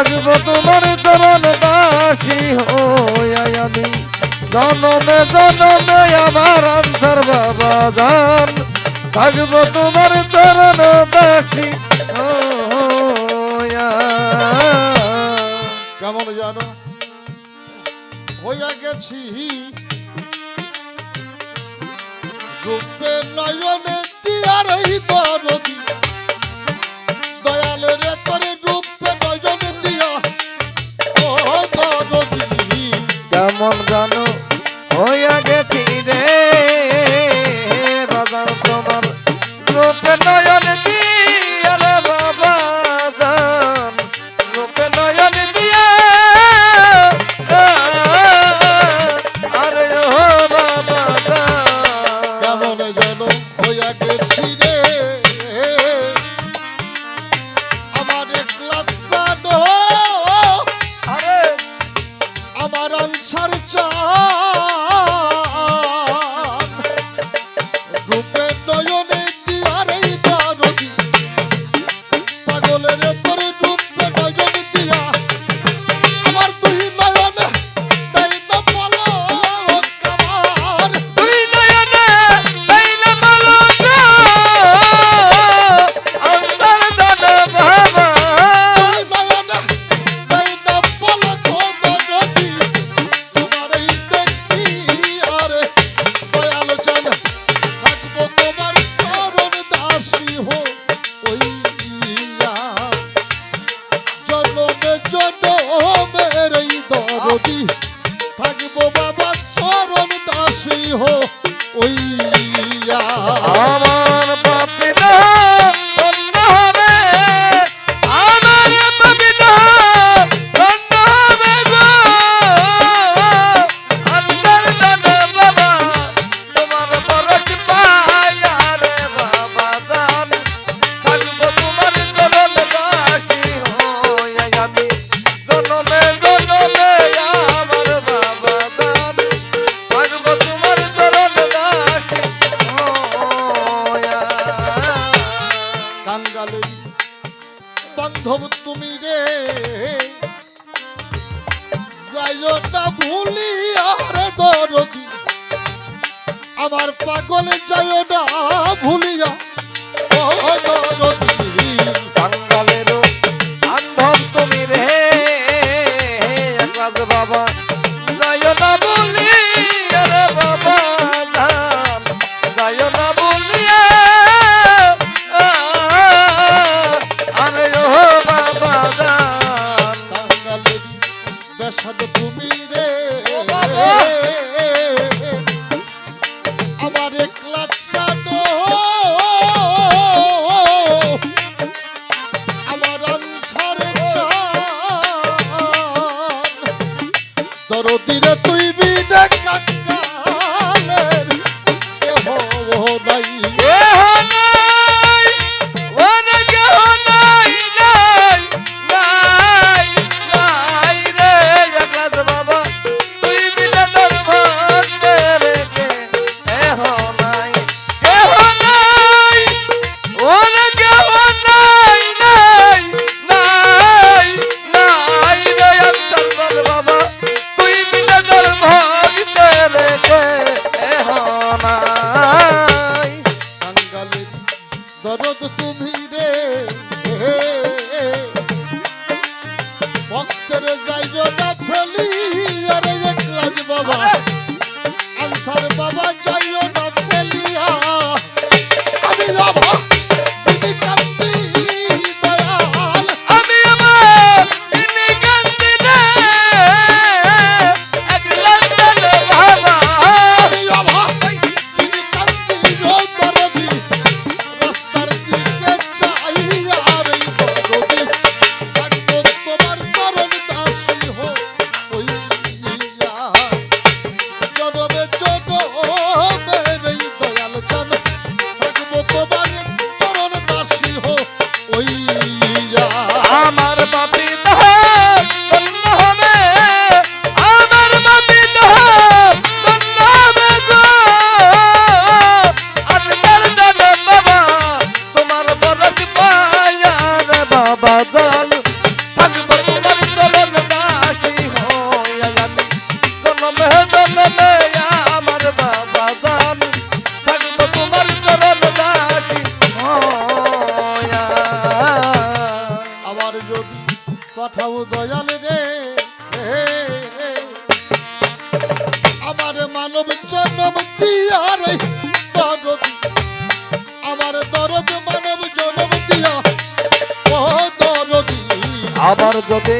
থাকব তোমার চরণ দাসী হয়ে আমি। জনমে জনমে আমার অন্তর বাবা ধান থাকব তোমার চরণ দাসী কেমন জানো? হইয়া গেছি। রূপে নয়নে তিয়ারই দরদি মন গান আর আমার পাগলে যায় না ভুলিয়া আমার একলা চানো আমার আনসারে দরদিরে তুই বিদে কাকালের কেহ নাই আমার দরদ মানব জনম দিয়া। ও যদি